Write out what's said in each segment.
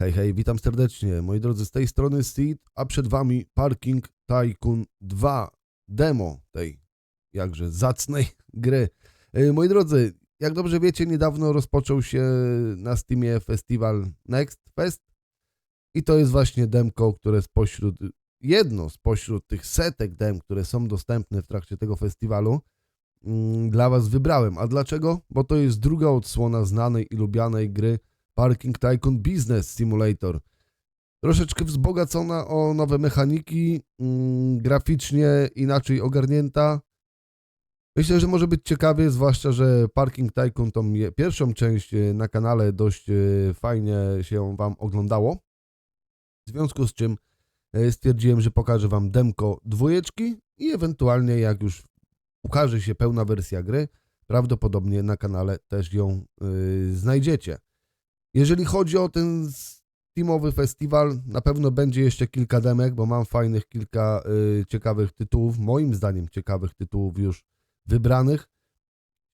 Hej, hej, witam serdecznie. Moi drodzy, z tej strony Seed, a przed wami Parking Tycoon 2 demo tej jakże zacnej gry. E, Moi drodzy, jak dobrze wiecie, niedawno rozpoczął się na Steamie festiwal Next Fest i to jest właśnie demko, które spośród, jedno spośród tych setek dem, które są dostępne w trakcie tego festiwalu, mm, dla was wybrałem. A dlaczego? Bo to jest druga odsłona znanej i lubianej gry Parking Tycoon Business Simulator. Troszeczkę wzbogacona o nowe mechaniki, mm, graficznie inaczej ogarnięta. Myślę, że może być ciekawie, zwłaszcza, że Parking Tycoon tą pierwszą część e, na kanale dość e, fajnie się Wam oglądało. W związku z czym e, stwierdziłem, że pokażę Wam demko dwójeczki i ewentualnie jak już ukaże się pełna wersja gry, prawdopodobnie na kanale też ją y, znajdziecie. Jeżeli chodzi o ten Steamowy festiwal, na pewno będzie jeszcze kilka demek, bo mam fajnych kilka y, ciekawych tytułów, moim zdaniem ciekawych tytułów już wybranych.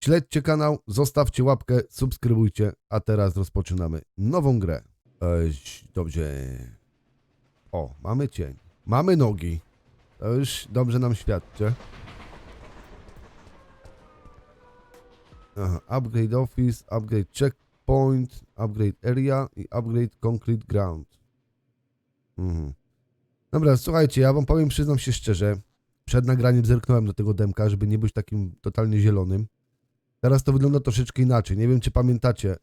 Śledźcie kanał, zostawcie łapkę, subskrybujcie, a teraz rozpoczynamy nową grę. Eś, dobrze. O, mamy cień. Mamy nogi. To już dobrze nam świadczy. Aha, upgrade office, upgrade checkpoint, upgrade area i upgrade concrete ground. Mhm. Dobra, słuchajcie, ja wam powiem, przyznam się szczerze, przed nagraniem zerknąłem do tego demka, żeby nie być takim totalnie zielonym. Teraz to wygląda troszeczkę inaczej. Nie wiem, czy pamiętacie. Yy,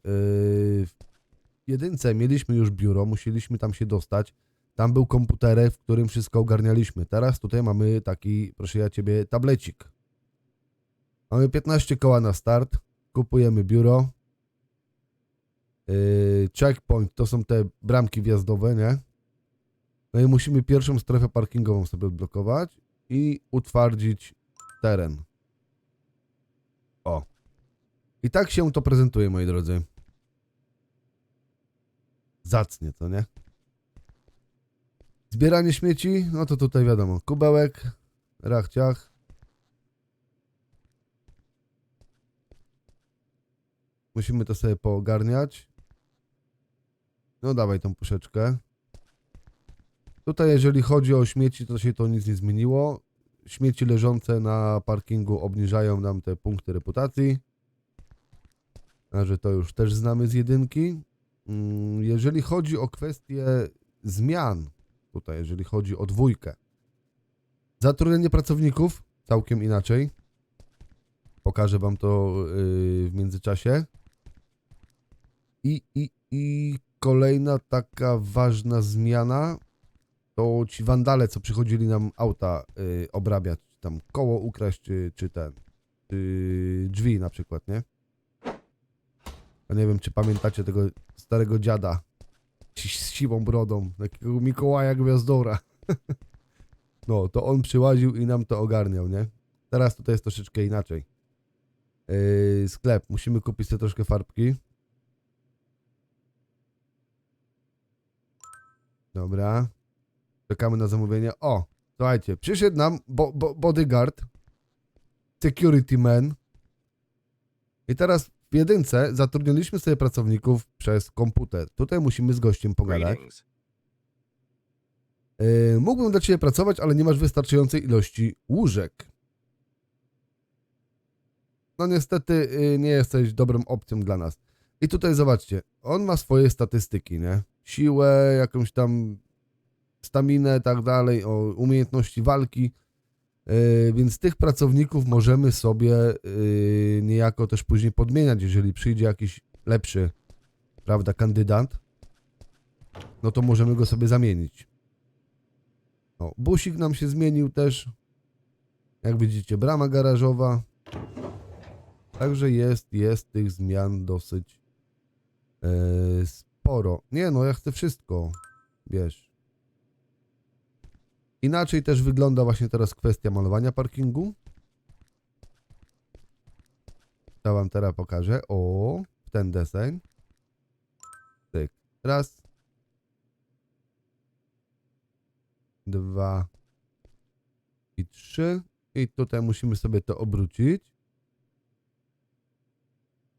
w jedynce mieliśmy już biuro, musieliśmy tam się dostać. Tam był komputerek, w którym wszystko ogarnialiśmy. Teraz tutaj mamy taki, proszę ja ciebie, tablecik. Mamy 15 koła na start. Kupujemy biuro. Yy, checkpoint to są te bramki wjazdowe, nie? No i musimy pierwszą strefę parkingową sobie odblokować i utwardzić teren. O. I tak się to prezentuje, moi drodzy. Zacnie, to nie? Zbieranie śmieci, no to tutaj wiadomo, kubełek, rachciach. Musimy to sobie poogarniać. No dawaj tą puszeczkę. Tutaj jeżeli chodzi o śmieci, to się to nic nie zmieniło. Śmieci leżące na parkingu obniżają nam te punkty reputacji. A że to już też znamy z jedynki. Mm, Jeżeli chodzi o kwestię zmian, tutaj jeżeli chodzi o dwójkę. Zatrudnienie pracowników całkiem inaczej. Pokażę wam to yy, w międzyczasie. I, i, I kolejna taka ważna zmiana to ci wandale, co przychodzili nam auta y, obrabiać, tam koło ukraść, czy, czy ten, czy drzwi na przykład, nie? Ja nie wiem, czy pamiętacie tego starego dziada ci- z siwą brodą, takiego Mikołaja Gwiazdora. no, to on przyłaził i nam to ogarniał, nie? Teraz tutaj jest troszeczkę inaczej. Yy, sklep, musimy kupić sobie troszkę farbki. Dobra. Czekamy na zamówienie. O, słuchajcie, przyszedł nam bo, bo, bodyguard, security man. I teraz w jedynce zatrudniliśmy sobie pracowników przez komputer. Tutaj musimy z gościem pogadać. Yy, mógłbym dla Ciebie pracować, ale nie masz wystarczającej ilości łóżek. No niestety yy, nie jesteś dobrą opcją dla nas. I tutaj zobaczcie, on ma swoje statystyki, nie? Siłę, jakąś tam staminę, tak dalej, o umiejętności walki. Yy, więc tych pracowników możemy sobie yy, niejako też później podmieniać, jeżeli przyjdzie jakiś lepszy, prawda, kandydat, no to możemy go sobie zamienić. O, busik nam się zmienił też. Jak widzicie, brama garażowa. Także jest, jest tych zmian dosyć e, sporo. Nie no, ja chcę wszystko. Wiesz. Inaczej też wygląda właśnie teraz kwestia malowania parkingu. To wam teraz pokażę. O, ten deseń. Tyk. Raz. dwa i trzy. I tutaj musimy sobie to obrócić.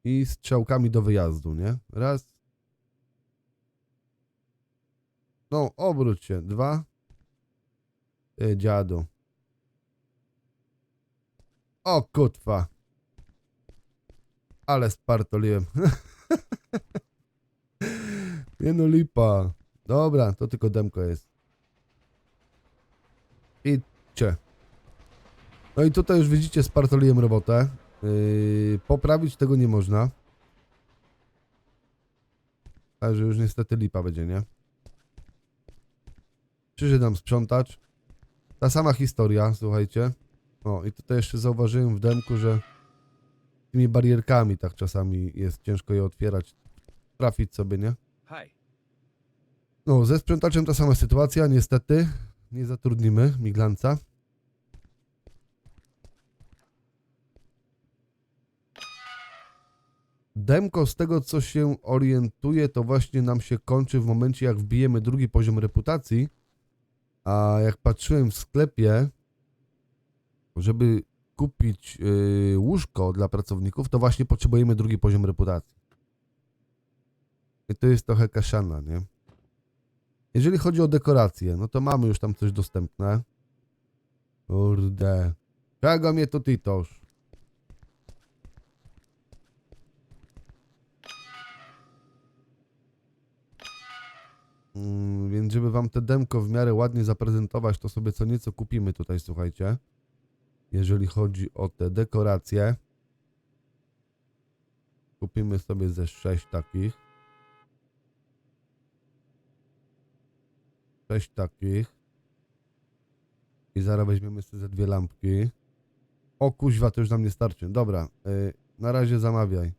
I strzałkami do wyjazdu, nie? Raz, No, obróć się. Dwa. Ty dziadu. O kutwa. Ale spartoliłem. Nie no lipa. Dobra, to tylko demko jest. Idźcie. No i tutaj już widzicie, spartoliłem robotę. Yy, poprawić tego nie można. Także już niestety lipa będzie, nie? Przyszedł nam sprzątacz. Ta sama historia, słuchajcie. O, i tutaj jeszcze zauważyłem w demku, że tymi barierkami tak czasami jest ciężko je otwierać. Trafić sobie, nie? No, ze sprzątaczem ta sama sytuacja, niestety. Nie zatrudnimy miglanca. Demko, z tego co się orientuje, to właśnie nam się kończy w momencie, jak wbijemy drugi poziom reputacji. A jak patrzyłem w sklepie, żeby kupić yy, łóżko dla pracowników, to właśnie potrzebujemy drugi poziom reputacji. I to jest trochę kaszana, nie? Jeżeli chodzi o dekoracje, no to mamy już tam coś dostępne. Kurde. Czego mnie tu tytosz? Więc żeby wam te demko w miarę ładnie zaprezentować, to sobie co nieco kupimy tutaj, słuchajcie. Jeżeli chodzi o te dekoracje. Kupimy sobie ze sześć takich. Sześć takich. I zaraz weźmiemy sobie ze dwie lampki. O kuźwa, to już nam nie starczy. Dobra, y, na razie zamawiaj.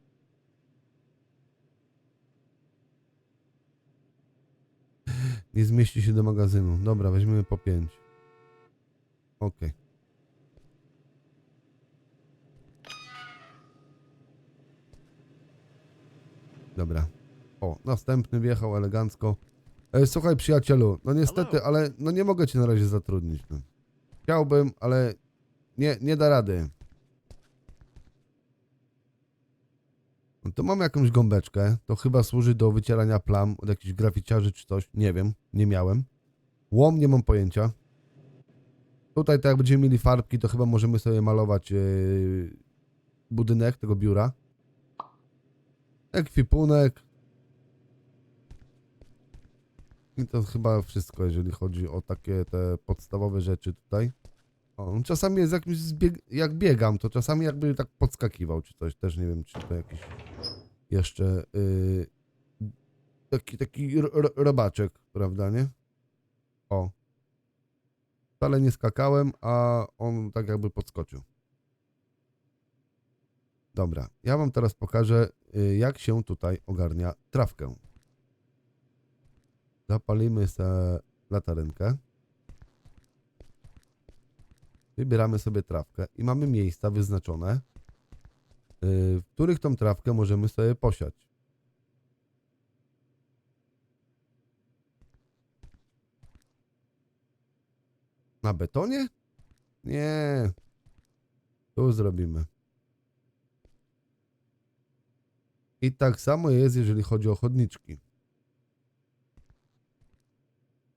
Nie zmieści się do magazynu. Dobra, weźmiemy po pięć. Okej. Dobra. O, następny wjechał elegancko. E, słuchaj, przyjacielu, no niestety, Hello. ale no nie mogę cię na razie zatrudnić. No. Chciałbym, ale nie, nie da rady. To mam jakąś gąbeczkę. To chyba służy do wycierania plam od jakichś graficiarzy czy coś. Nie wiem, nie miałem. Łom nie mam pojęcia. Tutaj, tak jak będziemy mieli farbki, to chyba możemy sobie malować yy, budynek tego biura. Ekwipunek. I to chyba wszystko, jeżeli chodzi o takie te podstawowe rzeczy tutaj. O, no czasami jest jakimś zbieg... jak biegam, to czasami jakby tak podskakiwał czy coś. Też nie wiem, czy to jakiś jeszcze yy, taki, taki ro- ro- robaczek, prawda, nie? O. Wcale nie skakałem, a on tak jakby podskoczył. Dobra, ja wam teraz pokażę, y, jak się tutaj ogarnia trawkę. Zapalimy sobie latarenkę. Wybieramy sobie trawkę i mamy miejsca wyznaczone, y, w których tą trawkę możemy sobie posiać. Na betonie? Nie. Tu zrobimy. I tak samo jest, jeżeli chodzi o chodniczki.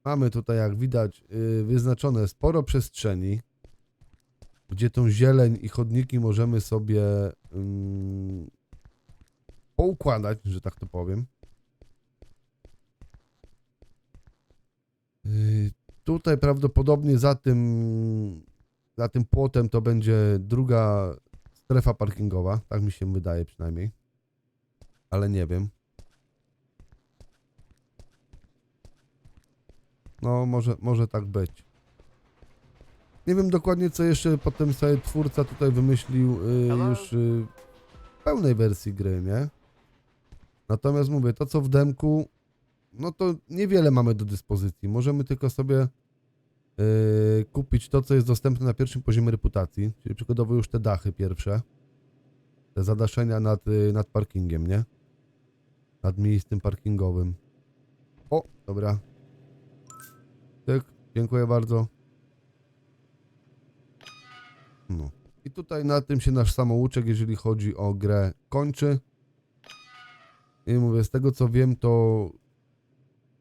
Mamy tutaj, jak widać, yy, wyznaczone sporo przestrzeni, gdzie tą zieleń i chodniki możemy sobie ym, poukładać, że tak to powiem. Yy, tutaj prawdopodobnie za tym, za tym płotem to będzie druga strefa parkingowa, tak mi się wydaje przynajmniej. Ale nie wiem. No, może, może tak być. Nie wiem dokładnie, co jeszcze potem sobie twórca tutaj wymyślił y, już y, w pełnej wersji gry, nie? Natomiast mówię, to co w demku, no to niewiele mamy do dyspozycji. Możemy tylko sobie y, kupić to, co jest dostępne na pierwszym poziomie reputacji, czyli przykładowo już te dachy pierwsze, te zadaszenia nad, y, nad parkingiem, nie? Nad miejscem parkingowym. O, dobra. Tak, dziękuję bardzo. No. I tutaj na tym się nasz samouczek, jeżeli chodzi o grę, kończy. I mówię, z tego co wiem, to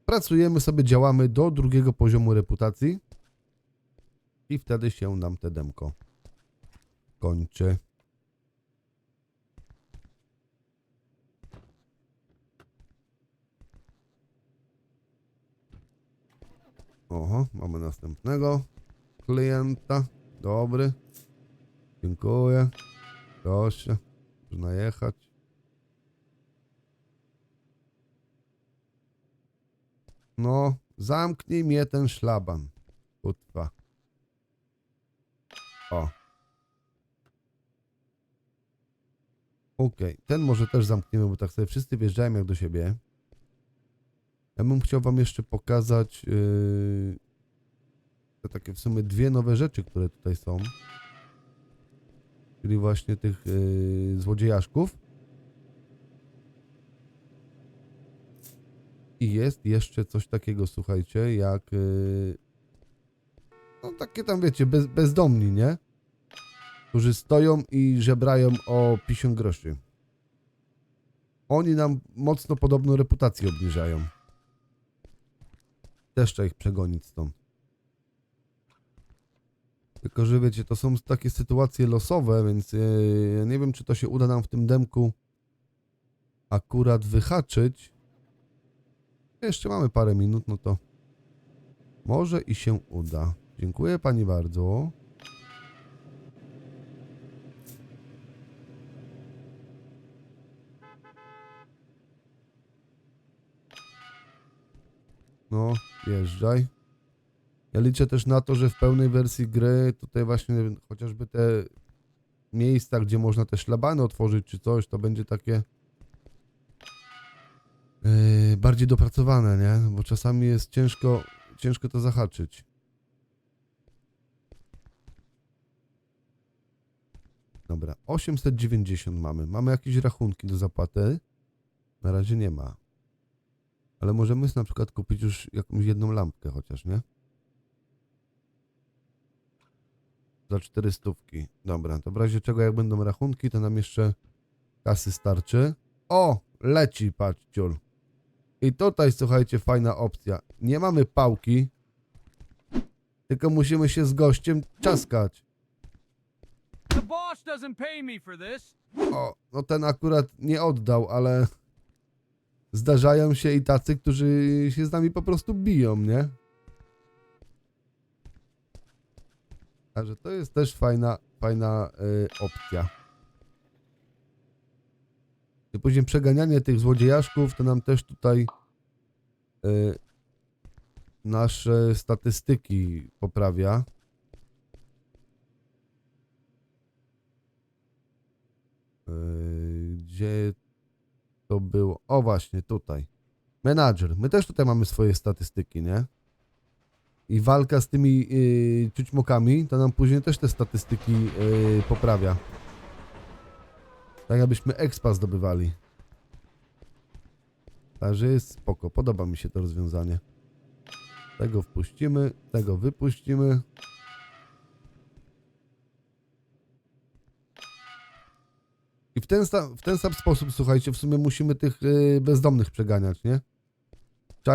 pracujemy sobie, działamy do drugiego poziomu reputacji i wtedy się nam te demko kończy. Oho, mamy następnego klienta. Dobry. Dziękuję. Proszę. Można jechać. No, zamknij mnie ten szlaban. Kutwa. O. Okej, ten może też zamkniemy, bo tak sobie wszyscy wjeżdżają jak do siebie. Ja bym chciał wam jeszcze pokazać yy, te takie w sumie dwie nowe rzeczy, które tutaj są. Czyli właśnie tych yy, złodziejaszków. I jest jeszcze coś takiego, słuchajcie, jak yy, no takie tam wiecie, bez, bezdomni, nie? Którzy stoją i żebrają o 50 groszy. Oni nam mocno podobną reputację obniżają. Też trzeba ich przegonić stąd. Tylko, że wiecie, to są takie sytuacje losowe, więc ja nie wiem, czy to się uda nam w tym demku akurat wyhaczyć. Jeszcze mamy parę minut, no to może i się uda. Dziękuję pani bardzo. No, jeżdżaj. Ja liczę też na to, że w pełnej wersji gry tutaj właśnie chociażby te miejsca, gdzie można te szlabany otworzyć czy coś, to będzie takie yy, bardziej dopracowane, nie? Bo czasami jest ciężko, ciężko to zahaczyć. Dobra, 890 mamy. Mamy jakieś rachunki do zapłaty? Na razie nie ma. Ale możemy na przykład kupić już jakąś jedną lampkę chociaż, nie? Za 400. Dobra, to w razie czego jak będą rachunki, to nam jeszcze kasy starczy. O! Leci, patrz, ciul. I tutaj, słuchajcie, fajna opcja. Nie mamy pałki, tylko musimy się z gościem czaskać. O, no ten akurat nie oddał, ale zdarzają się i tacy, którzy się z nami po prostu biją, nie? Także to jest też fajna, fajna y, opcja. I później przeganianie tych złodziejaszków to nam też tutaj y, nasze statystyki poprawia. Yy, Gdzie to było? O właśnie, tutaj. Menadżer. My też tutaj mamy swoje statystyki, nie? I walka z tymi yy, ciućmokami, to nam później też te statystyki yy, poprawia. Tak abyśmy expa zdobywali. Także jest spoko. Podoba mi się to rozwiązanie. Tego wpuścimy, tego wypuścimy. I w ten, sa- w ten sam sposób, słuchajcie, w sumie musimy tych y, bezdomnych przeganiać, nie?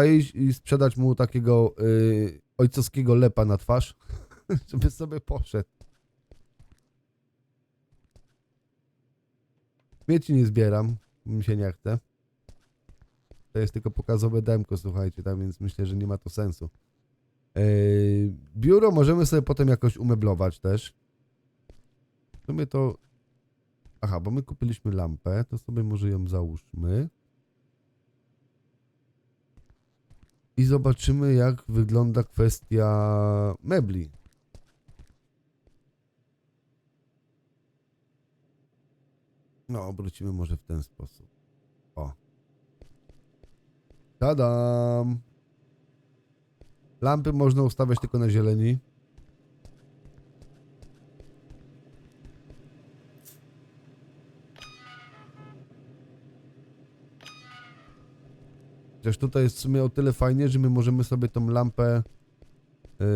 Iść i sprzedać mu takiego y, ojcowskiego lepa na twarz, żeby sobie poszedł. Śmieci nie zbieram, mi się nie chce. To jest tylko pokazowe demko, słuchajcie, tam więc myślę, że nie ma to sensu. Yy, biuro możemy sobie potem jakoś umeblować też. W sumie to Aha, bo my kupiliśmy lampę, to sobie może ją załóżmy. I zobaczymy, jak wygląda kwestia mebli. No, obrócimy może w ten sposób. O. Tadam! Lampy można ustawiać tylko na zieleni. Chociaż tutaj jest w sumie o tyle fajnie, że my możemy sobie tą lampę yy,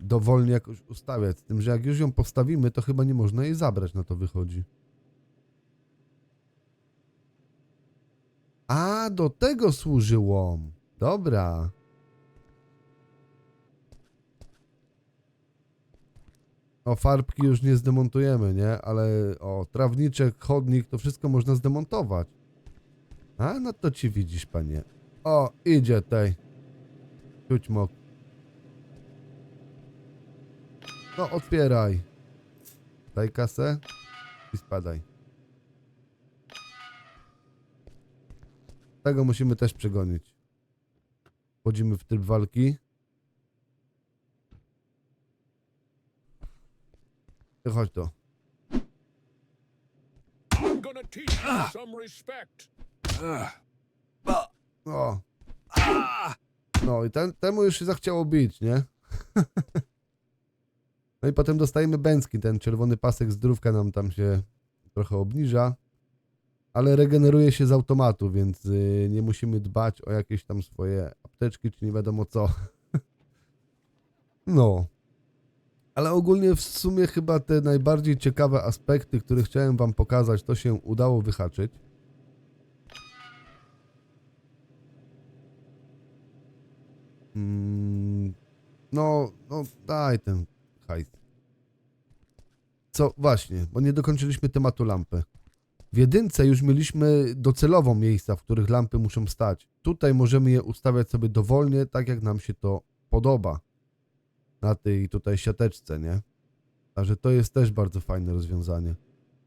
dowolnie jakoś ustawiać. Z tym, że jak już ją postawimy, to chyba nie można jej zabrać, na to wychodzi. A, do tego służyło. Dobra. O, farbki już nie zdemontujemy, nie? Ale o, trawniczek, chodnik, to wszystko można zdemontować. A, no to ci widzisz, panie. O, idzie tej. Ciućmok. No, otwieraj. Daj kasę i spadaj. Tego musimy też przegonić. Wchodzimy w tryb walki. I Chodź to. I'm gonna teach you some respect. O. No i ten, temu już się zachciało bić, nie? No i potem dostajemy bęcki, ten czerwony pasek zdrówka nam tam się trochę obniża, ale regeneruje się z automatu, więc y, nie musimy dbać o jakieś tam swoje apteczki, czy nie wiadomo co. No. Ale ogólnie w sumie chyba te najbardziej ciekawe aspekty, które chciałem wam pokazać, to się udało wyhaczyć. Mm, no, no daj ten hajs. Co, właśnie, bo nie dokończyliśmy tematu lampy. W jedynce już mieliśmy docelowo miejsca, w których lampy muszą stać. Tutaj możemy je ustawiać sobie dowolnie, tak jak nam się to podoba. Na tej tutaj siateczce, nie? Także to jest też bardzo fajne rozwiązanie.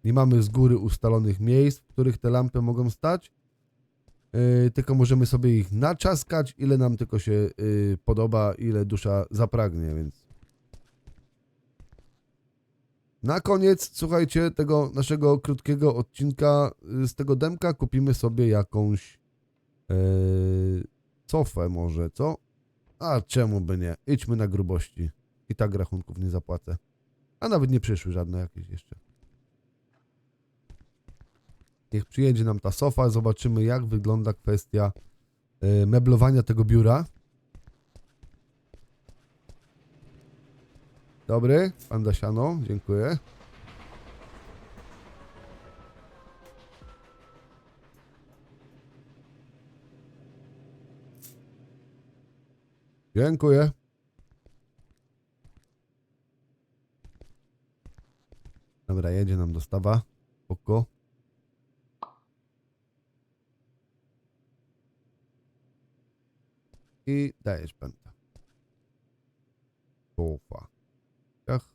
Nie mamy z góry ustalonych miejsc, w których te lampy mogą stać, tylko możemy sobie ich naczaskać, ile nam tylko się yy, podoba, ile dusza zapragnie, więc. Na koniec, słuchajcie, tego naszego krótkiego odcinka yy, z tego demka kupimy sobie jakąś yy, cofę może, co? A czemu by nie? Idźmy na grubości. I tak rachunków nie zapłacę. A nawet nie przyszły żadne jakieś jeszcze. Niech przyjedzie nam ta sofa, zobaczymy jak wygląda kwestia y, meblowania tego biura. Dobry, pan Dasiano, dziękuję. Dziękuję. Dobra, jedzie nam dostawa. Oko. I dajesz pęta. Sofa. Ciach.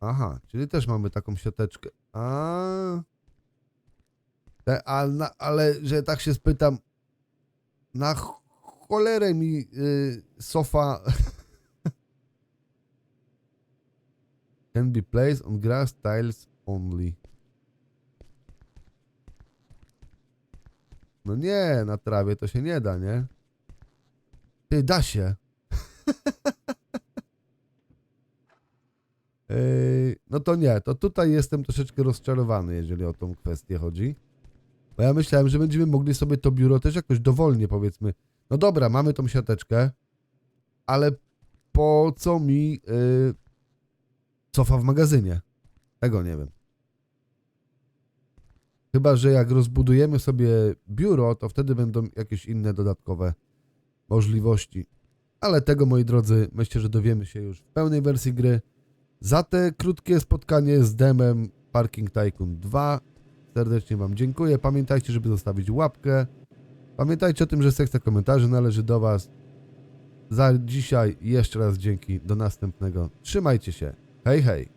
Aha, czyli też mamy taką siateczkę. A. Te, a na, ale, że tak się spytam, na ch- cholerę mi y, sofa can be placed on grass tiles only. No nie, na trawie to się nie da, nie? Ty, da się. No to nie, to tutaj jestem troszeczkę rozczarowany, jeżeli o tą kwestię chodzi. Bo ja myślałem, że będziemy mogli sobie to biuro też jakoś dowolnie, powiedzmy. No dobra, mamy tą siateczkę, ale po co mi yy, cofa w magazynie? Tego nie wiem. Chyba, że jak rozbudujemy sobie biuro, to wtedy będą jakieś inne dodatkowe możliwości. Ale tego, moi drodzy, myślę, że dowiemy się już w pełnej wersji gry. Za te krótkie spotkanie z demem Parking Tycoon 2 serdecznie Wam dziękuję. Pamiętajcie, żeby zostawić łapkę. Pamiętajcie o tym, że sekcja komentarzy należy do Was. Za dzisiaj jeszcze raz dzięki. Do następnego. Trzymajcie się. Hej, hej.